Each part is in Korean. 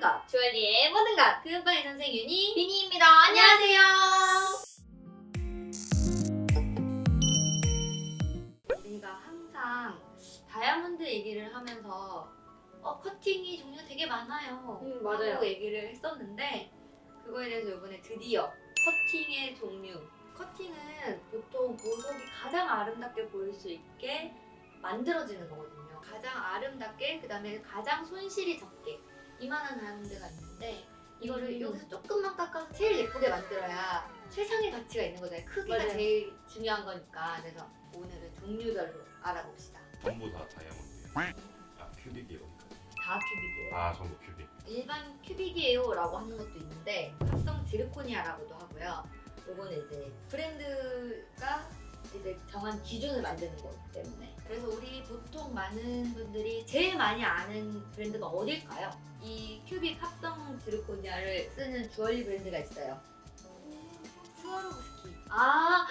것 주얼리의 모든 것 금방의 선생 윤희 비니입니다. 안녕하세요. 우리가 항상 다이아몬드 얘기를 하면서 어, 커팅이 종류 되게 많아요. 음, 맞아요. 하고 얘기를 했었는데 그거에 대해서 이번에 드디어 커팅의 종류. 커팅은 보통 보석이 가장 아름답게 보일 수 있게 만들어지는 거거든요. 가장 아름답게 그 다음에 가장 손실이 적게 이만한 다이아몬드가 있는데 이거를 음. 여기서 조금만 깎아서 제일 예쁘게 만들어야 최상의 가치가 있는 거잖아요 크기가 맞아요. 제일 중요한 거니까 그래서 오늘은 종류별로 알아봅시다 전부 다 다이아몬드예요. 아 큐빅이요. 다 큐빅이에요 아 전부 큐빅. 일반 큐빅이에요라고 하는 것도 있는데 합성 지르코니아라고도 하고요. 요거는 이제 브랜드가 이제 정한 기준을 만드는 거기 때문에 그래서 우리 보통 많은 분들이 제일 많이 아는 브랜드가 어딜까요? 이 큐빅 합성 지르코니아를 쓰는 주얼리 브랜드가 있어요. 스와로브스키. 아,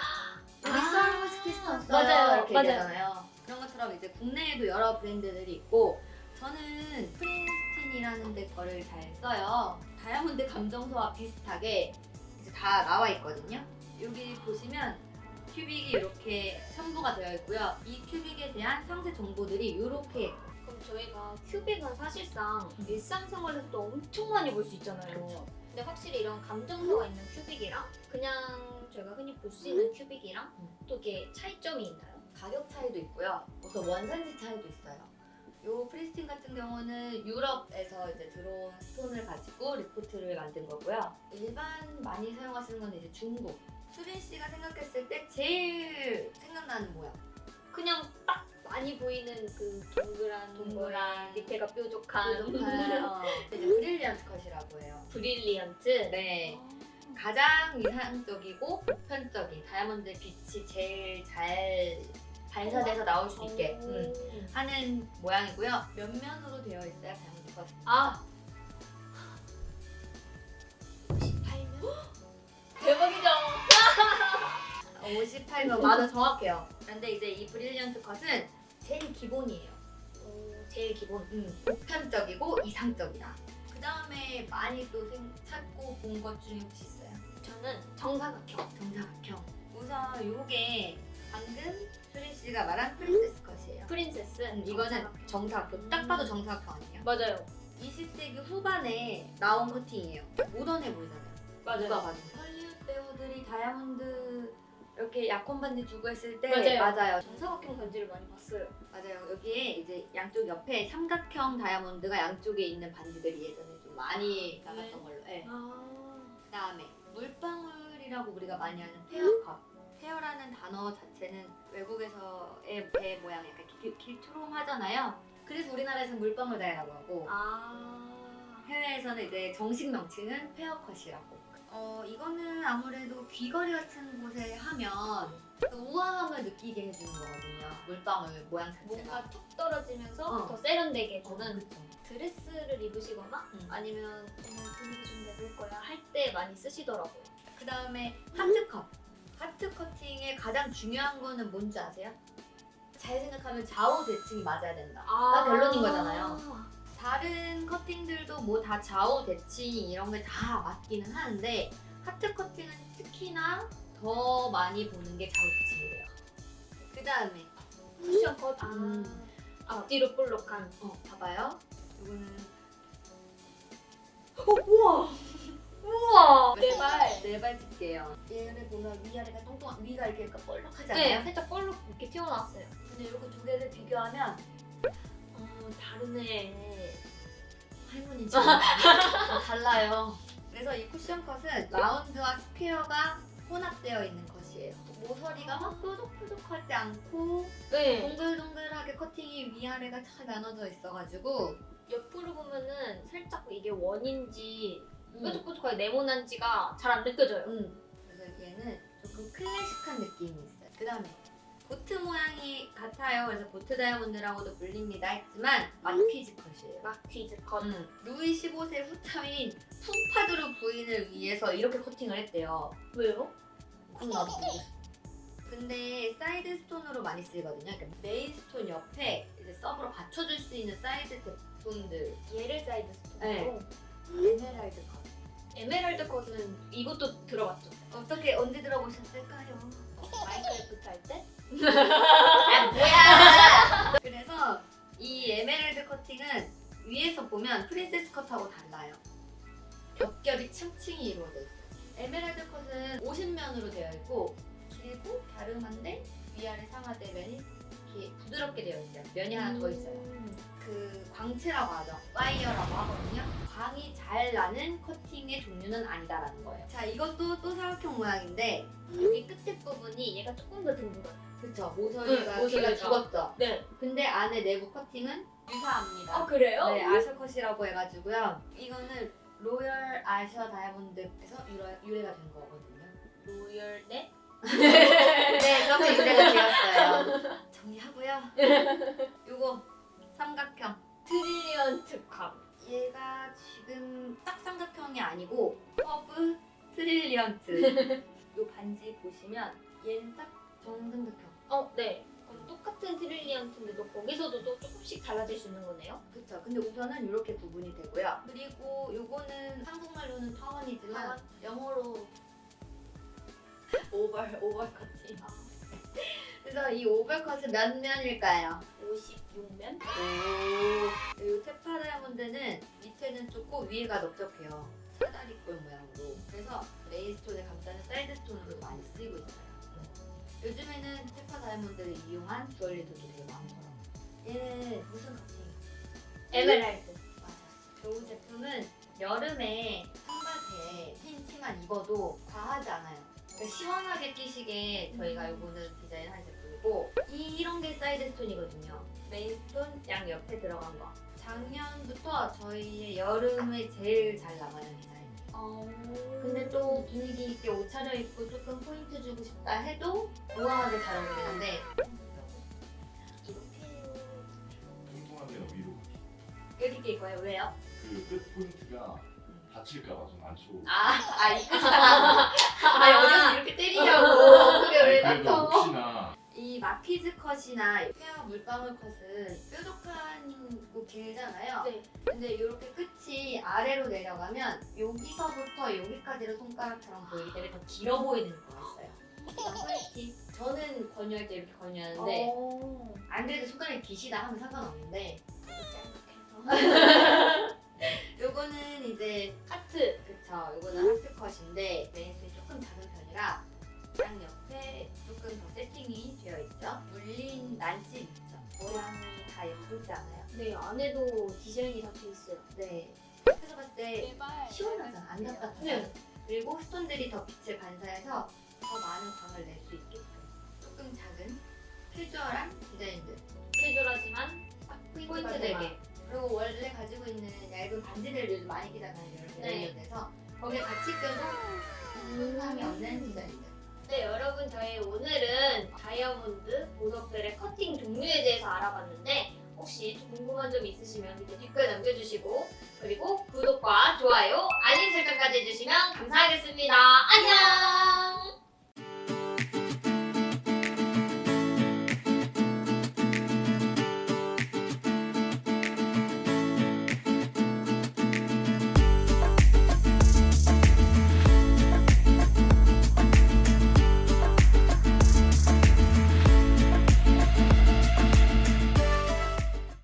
우리 아, 스와로브스키 스톤 써요 맞아요, 이렇게 맞아요. 얘기하잖아요. 그런 것처럼 이제 국내에도 여러 브랜드들이 있고 저는 프린스틴이라는 데 거를 잘 써요. 다이아몬드 감정서와 비슷하게 이제 다 나와 있거든요. 여기 보시면 큐빅이 이렇게 첨부가 되어 있고요. 이 큐빅에 대한 상세 정보들이 이렇게 그럼 저희가 큐빅은 사실상 일상생활에서도 엄청 많이 볼 수 있잖아요. 근데 확실히 이런 감정서가 있는 큐빅이랑 그냥 저희가 흔히 볼 수 있는 큐빅이랑 음. 또 이게 차이점이 있나요? 가격 차이도 있고요. 우선 원산지 차이도 있어요. 요 프리스틴 같은 경우는 유럽에서 이제 들어온 스톤을 가지고 리포트를 만든 거고요. 일반 많이 사용하시는 건 이제 중국. 수빈 씨가 생각했을 때 제일 생각나는 모양. 그냥 딱 많이 보이는 그 동그란 동그란 밑에가 뾰족한 뾰족한, 어, 이제 브릴리언트 컷이라고 해요. 브릴리언트. 네. 가장 이상적이고 보편적인 다이아몬드 빛이 제일 잘 반사돼서 나올 수 있게 오. 음, 하는 모양이고요. 몇 면으로 되어 있어요, 다이아몬드 컷? 아. 58면 맞아 정확해요. 근데 이제 이 브릴리언트 컷은 제일 기본이에요. 오, 제일 기본. 음, 보편적이고 이상적이다. 그 다음에 많이 또 생- 찾고 본 것 중에 혹시 있어요? 저는 정사각형. 정사각형. 우선 요게 방금 수린 씨가 말한 프린세스 컷이에요. 프린세스. 음, 이거는 정사각형. 딱 봐도 정사각형 아니에요? 맞아요. 20세기 후반에 나온 커팅이에요. 모던해 보이잖아요. 누가 봐도. 헐리우드 배우들이 다이아몬드 이렇게 약혼 반지 주고 했을 때 맞아요. 정사각형 반지를 많이 봤어요. 맞아요. 여기에 이제 양쪽 옆에 삼각형 다이아몬드가 양쪽에 있는 반지들이 예전에 좀 많이 나갔던 네. 걸로. 네. 아. 그다음에 물방울이라고 우리가 많이 아는 페어컵. 페어라는 단어 자체는 외국에서의 배 모양이 약간 길, 길초롬하잖아요. 그래서 우리나라에서는 물방울 다이라고 하고 아. 해외에서는 이제 정식 명칭은 페어컷이라고. 어 이거는 아무래도 귀걸이 같은 곳에 하면 그 우아함을 느끼게 해주는 거거든요. 물방울 모양 자체가. 뭔가 툭 떨어지면서 어. 더 세련되게 해주는 저는 그쵸. 드레스를 입으시거나 음. 아니면 오늘 분위기 좀 내볼 거야 할 때 많이 쓰시더라고요. 그 다음에 하트컷. 하트 커팅의 가장 중요한 거는 뭔지 아세요? 잘 생각하면 좌우 대칭이 맞아야 된다. 아, 결론인 거잖아요. 다른 커팅들도 뭐 다 좌우 대칭 이런 게 다 맞기는 하는데 하트 커팅은 특히나 더 많이 보는 게 좌우 대칭이래요. 그 다음에 쿠션 컷. 음. 아. 앞뒤로 볼록한. 어 봐봐요. 이거는 어 우와 우와. 네 발. 네발 집게요. 얘를 보면 위아래가 뚱뚱한 위가 이렇게 약간 볼록하지 않아요? 네, 살짝 볼록 이렇게 튀어나왔어요. 근데 이렇게 두 개를 비교하면 어, 다르네. 할머니지 어, 달라요. 그래서 이 쿠션 컷은 라운드와 스퀘어가 혼합되어 있는 컷이에요. 모서리가 막 뾰족뾰족하지 않고 네. 동글동글하게 커팅이 위아래가 잘 나눠져 있어가지고 옆으로 보면은 살짝 이게 원인지 음. 뾰족뾰족하게 네모난지가 잘 안 느껴져요. 음. 그래서 얘는 조금 클래식한 느낌이 있어요. 그 다음에 보트 모양이 같아요. 그래서 보트 다이아몬드라고도 불립니다. 했지만 마퀴즈 컷이에요. 마퀴즈 컷. 음, 루이 15세 후처인 푸파두르 부인을 위해서 이렇게 커팅을 했대요. 왜요? 그건 나도 모르겠어. 근데 사이드 스톤으로 많이 쓰거든요. 그러니까 메인 스톤 옆에 이제 서브로 받쳐줄 수 있는 사이드 제품들. 얘를 사이드 스톤으로. 네. 에메랄드 컷. 에메랄드 컷은 이것도 들어봤죠. 어떻게 언제 들어보셨을까요? 마인크래프트 할 때? 아 뭐야! 그래서 이 에메랄드 커팅은 위에서 보면 프린세스 컷하고 달라요. 겹겹이 층층이 이루어져 있어요. 에메랄드 컷은 50면으로 되어 있고 길고 갸름한데 위아래 상하대 면이 이렇게 부드럽게 되어 있어요. 면이 하나 더 있어요. 음. 그 광채라고 하죠. 파이어라고 하거든요. 광이 잘 나는 커팅의 종류는 아니다라는 거예요. 자, 이것도 또 사각형 모양인데 여기 끝에 부분이 얘가 조금 더 둥근. 그쵸 모서리가 응, 모서리가. 죽었죠. 네. 근데 안에 내부 커팅은 유사합니다. 아 그래요? 네, 아셔 컷이라고 해가지고요. 이거는 로열 아셔 다이아몬드에서 유래, 유래가 된 거거든요. 로열 네? 네, 그렇게 유래가 되었어요. 정리하고요. 딱 삼각형이 아니고 커브 트릴리언트. 요 반지 보시면 얘는 딱 정삼각형. 어, 네. 그럼 똑같은 트릴리언트인데도 거기서도 또 조금씩 달라질 수 있는 거네요? 그쵸. 근데 우선은 이렇게 구분이 되고요. 그리고 요거는 한국말로는 타원이지만 영어로 오벌 오벌 커팅. 그래서 이 오벌 컷은 몇 면일까요? 56면? 오. 이 테파 다이아몬드는 밑에는 좁고 위에가 넓적해요. 사다리꼴 모양으로. 그래서 메인 스톤을 감싸는 사이드 스톤으로 많이 쓰이고 있어요. 요즘에는 테파 다이아몬드를 이용한 주얼리들도 되게 많더라고요. 얘는 무슨 커팅? 에메랄드. 맞았어. 이 제품은 여름에 청바지에 흰 티만 입어도 과하지 않아요. 그러니까 시원하게 끼시게 저희가 요거는 디자인한 제품이고 이- 이런 게 사이드 스톤이거든요. 메인 스톤 양 옆에 들어간 거. 작년부터 저희의 여름에 제일 잘 나가는 디자인이에요. 어... 근데 또 분위기 있게 옷 차려입고 조금 포인트 주고 싶다 해도 우아하게 잘 어울리는데 데는 위로 이렇게 입어요. 왜요? 그 끝 포인트가 다칠까봐 좀안 좋고 아, 아, 이쁘잖아. 아니, 어디서 이렇게 때리냐고. 그게 왜 그래도 다쳐? 혹시나 피즈 컷이나 페어 물방울 컷은 뾰족하고 길잖아요. 네. 근데 이렇게 끝이 아래로 내려가면 여기서부터 여기까지로 손가락처럼 보이기 때문에 더 길어 보이는 거가 있어요. 이건 퀄리티. 저는 건유할 때 이렇게 건유하는데 어... 안 그래도 손가락이 기시다 하면 상관없는데. 요거는 이제 하트. 그쵸. 요거는 하트 컷인데 메인스이 조금 작은 편이라 난집 있죠. 모양이 다 예쁘지 않아요? 네, 안에도 디자인이 다 돼 있어요. 네. 옆에서 봤을 때 시원하잖아. 안 답답하죠. 네. 그리고 스톤들이 더 빛을 반사해서 더 많은 광을 낼 수 있게끔 조금 작은 캐주얼한 디자인들. 캐주얼하지만 딱 포인트 되게. 그리고 원래 가지고 있는 얇은 반지들 요즘 많이 끼잖아요. 이렇게 네. 레이어드해서 거기에 같이 껴도 손상이 없는 디자인들. 네, 여러분 저희 오늘은 다이아몬드 보석들의 커팅 종류에 대해서 알아봤는데 혹시 궁금한 점 있으시면 댓글 남겨주시고 그리고 구독과 좋아요, 알림 설정까지 해주시면 감사하겠습니다. 안녕!